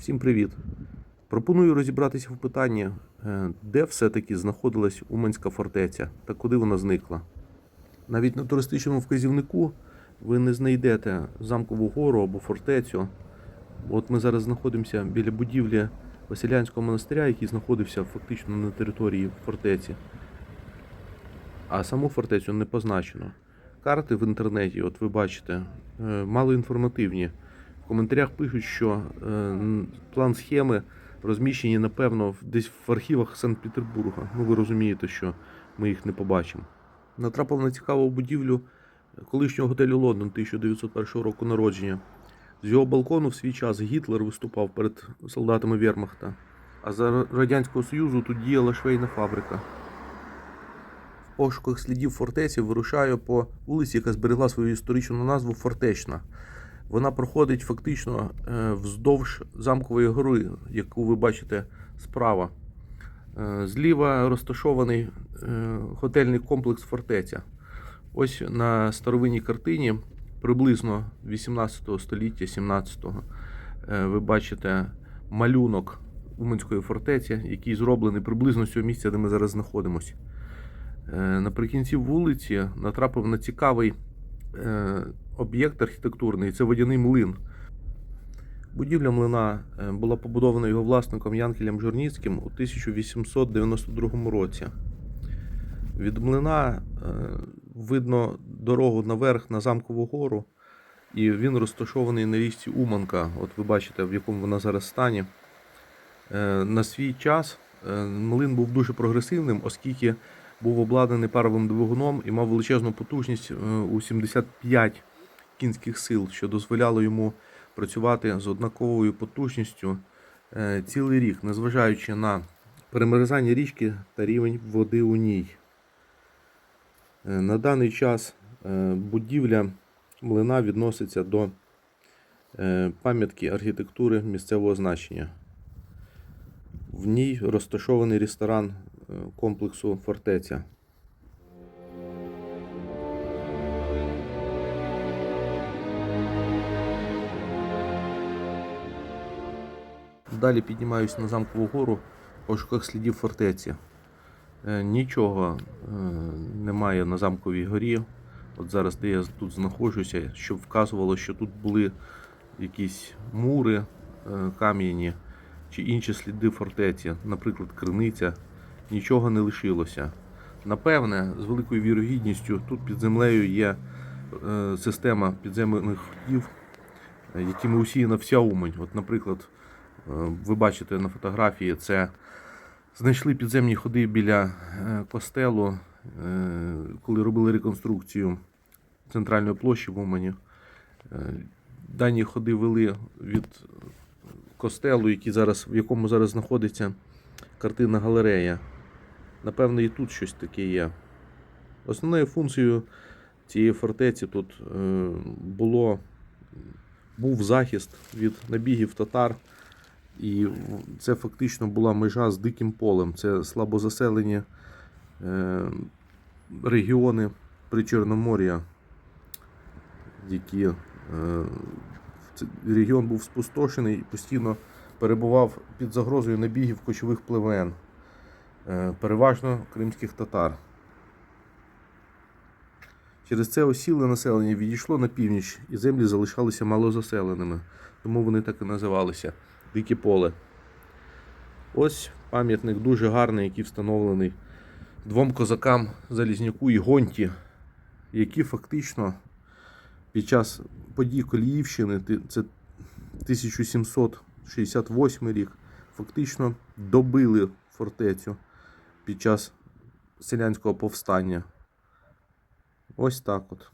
Всім привіт! Пропоную розібратися в питанні, е, де все-таки знаходилась Уманська фортеця та куди вона зникла. Навіть на туристичному вказівнику ви не знайдете замкову гору або фортецю. От ми зараз знаходимося біля будівлі Василянського монастиря, який знаходився фактично на території фортеці. А саму фортецю не позначено. Карти в інтернеті, от ви бачите, е, мало інформативні. Коментарях пишуть, що е, план схеми розміщені, напевно, десь в архівах Санкт-Петербурга. Ну, ви розумієте, що ми їх не побачимо. Натрапив на цікаву будівлю колишнього готелю Лондон 1901 року народження. З його балкону в свій час Гітлер виступав перед солдатами Вермахта. А за Радянського Союзу тут діяла швейна фабрика. В пошуках слідів фортеці вирушаю по вулиці, яка зберегла свою історичну назву Фортечна. Вона проходить фактично е, вздовж замкової гори, яку ви бачите справа. Е, Зліва розташований е, готельний комплекс Фортеця. Ось на старовинній картині, приблизно 18 століття, 17-го, е, ви бачите малюнок Уманської фортеці, який зроблений приблизно з цього місця, де ми зараз знаходимося. Наприкінці вулиці натрапив на цікавий об'єкт архітектурний це водяний млин. Будівля млина е, була побудована його власником Янкелем Жорніцьким у 1892 році. Від млина е, видно дорогу наверх на замкову гору, і він розташований на річці Уманка. От ви бачите, в якому вона зараз стані. Е, На свій час е, млин був дуже прогресивним, оскільки був обладнаний паровим двигуном і мав величезну потужність е, у 75 кінських сил, що дозволяло йому працювати з однаковою потужністю е, цілий рік, незважаючи на перемерзання річки та рівень води у ній. Е, На даний час будівля млина відноситься до пам'ятки архітектури місцевого значення. В ній розташований ресторан комплексу Фортеця. Далі піднімаюсь на замкову гору в пошуках слідів фортеці. Е, Нічого е, немає на замковій горі. От зараз, де я тут знаходжуся, щоб вказувало, що тут були якісь мури е, кам'яні чи інші сліди фортеці, наприклад, криниця, нічого не лишилося. Напевне, з великою вірогідністю тут під землею є е, система підземних ходів, е, якими усіяна вся Умань. От, наприклад, е, ви бачите на фотографії, це знайшли підземні ходи біля костелу, коли робили реконструкцію центральної площі в Умані. Дані ходи вели від костелу, який зараз, в якому зараз знаходиться картинна галерея. Напевно, і тут щось таке є. Основною функцією цієї фортеці тут е, було, був захист від набігів татар. І це фактично була межа з диким полем. Це слабозаселені е, регіони Причорномор'я, які е, регіон був спустошений і постійно перебував під загрозою набігів кочових племен, переважно кримських татар. Через це осіле населення відійшло на північ, і землі залишалися малозаселеними, тому вони так і називалися Дике поле. Ось пам'ятник дуже гарний, який встановлений двом козакам Залізняку і Гонті, які фактично під час подій Коліївщини, це 1768 рік, фактично добили фортецю під час селянського повстання. Ось так от.